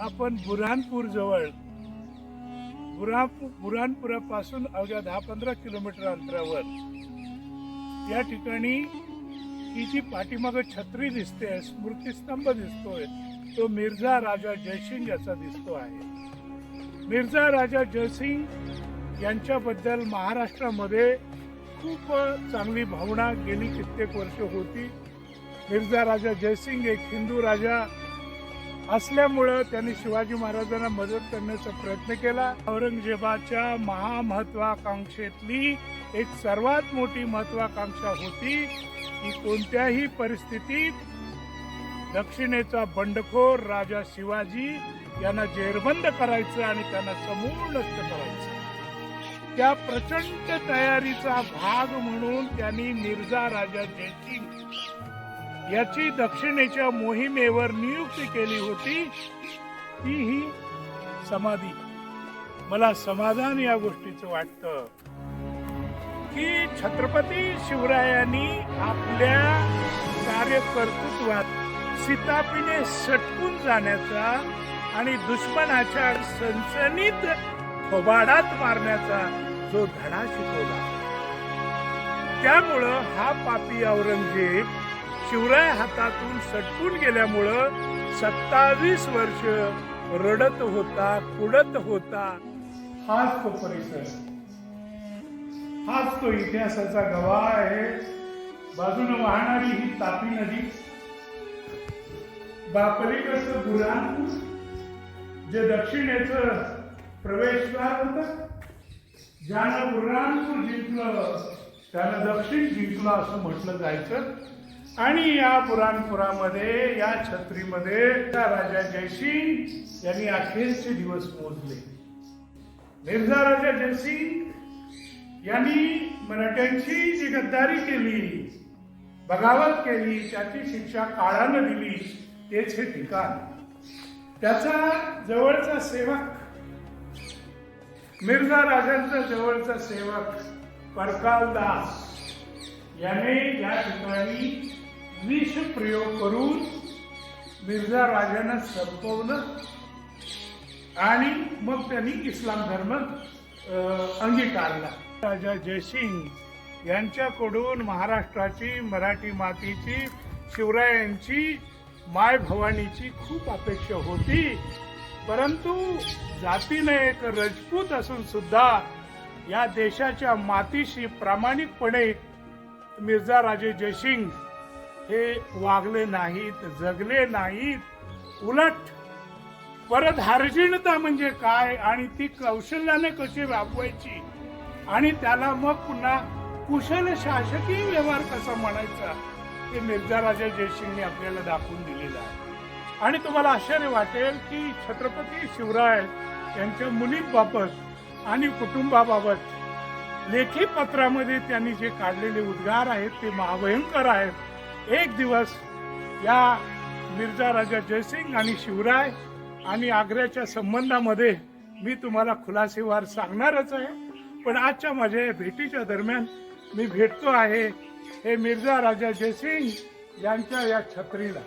आपण बुऱ्हाणपूर जवळ बुरा बुऱ्हाणपुरापासून अवघ्या दहा पंधरा किलोमीटर अंतरावर या ठिकाणी ही जी पाठीमाग छत्री दिसते स्मृतिस्तंभ दिसतोय तो मिर्झा राजा जयसिंग याचा दिसतो आहे. मिर्झा राजा जयसिंग यांच्याबद्दल महाराष्ट्रामध्ये खूप चांगली भावना गेली कित्येक वर्ष होती. मिर्झा राजा जयसिंग एक हिंदू राजा असल्यामुळं त्यांनी शिवाजी महाराजांना मदत करण्याचा प्रयत्न केला. औरंगजेबाच्या महामहत्वाकांक्षेतली एक सर्वात मोठी महत्वाकांक्षा होती की कोणत्याही परिस्थितीत दक्षिणेचा बंडखोर राजा शिवाजी यांना जेरबंद करायचं आणि त्यांना समूळ नष्ट करायचं. त्या प्रचंड तयारीचा भाग म्हणून त्यांनी मिर्झा राजा जयसिंग याची दक्षिणेच्या मोहिमेवर नियुक्ती केली होती ती ही समाधी. मला समाधान या गोष्टीचं वाटतं. की छत्रपती शिवरायांनी आपल्या कार्यकर्तृत्वात सीतापीने सटकून जाण्याचा आणि दुश्मनाच्या सनसनीत खोबाडात मारण्याचा जो धडा शिकवला. त्यामुळं हा पापी औरंगजेब शिवराय हातातून सटकून गेल्यामुळं सत्तावीस वर्ष रडत होता कुडत होता. हाच तो परिसर. हाच तो इतिहासाचा गवाह आहे. बाजूने वाहणारी ही तापी नदी. बापलीकडचं बुरहानपूर जे दक्षिणेचं प्रवेशद्वार होतं ज्यानं बुरहानपूर जिंकलं त्यानं दक्षिण जिंकलं असं म्हटलं जायचं. आणि या पुराणपुरामध्ये या छत्रीमध्ये त्या राजा जयसिंग यांनी अखेरचे दिवस मोजले. मिर्झा राजा जयसिंग यांनी मराठ्यांची जी गद्दारी केली बगावत केली त्याची शिक्षा काळानं दिली तेच हे ठिकाण. त्याचा जवळचा सेवक मिर्झा राजांचा जवळचा सेवक परकालदास याने या ठिकाणी विष प्रयोग करून मिर्झा राजानं संपवलं आणि मग त्यांनी इस्लाम धर्म अंगीकारला. राजा जयसिंग यांच्याकडून महाराष्ट्राची मराठी मातीची शिवरायांची माय भवानीची खूप अपेक्षा होती. परंतु जातीने एक रजपूत असून सुद्धा या देशाच्या मातीशी प्रामाणिकपणे मिर्झा राजे जयसिंग हे वागले नाहीत जगले नाहीत उलट परत हार्जिणता म्हणजे काय आणि ती कौशल्याने कशी राबवायची आणि त्याला मग पुन्हा कुशल शासकीय व्यवहार कसा म्हणायचा? हे मिर्झा राजा जयसिंगने आपल्याला दाखवून दिलेलं आहे. आणि तुम्हाला आश्चर्य वाटेल की छत्रपती शिवराय यांच्या मुलींबाबत आणि कुटुंबाबाबत लेखी पत्रामध्ये त्यांनी जे काढलेले उद्गार आहेत ते महाभयंकर आहेत. एक दिवस या मिर्झा राजा जयसिंग आणि शिवराय आणि आग्र्याच्या संबंधामध्ये मी तुम्हाला खुलासेवार सांगणारच आहे. पण आजच्या माझ्या या भेटीच्या दरम्यान मी भेटतो आहे हे मिर्झा राजा जयसिंग यांच्या या छत्रीला.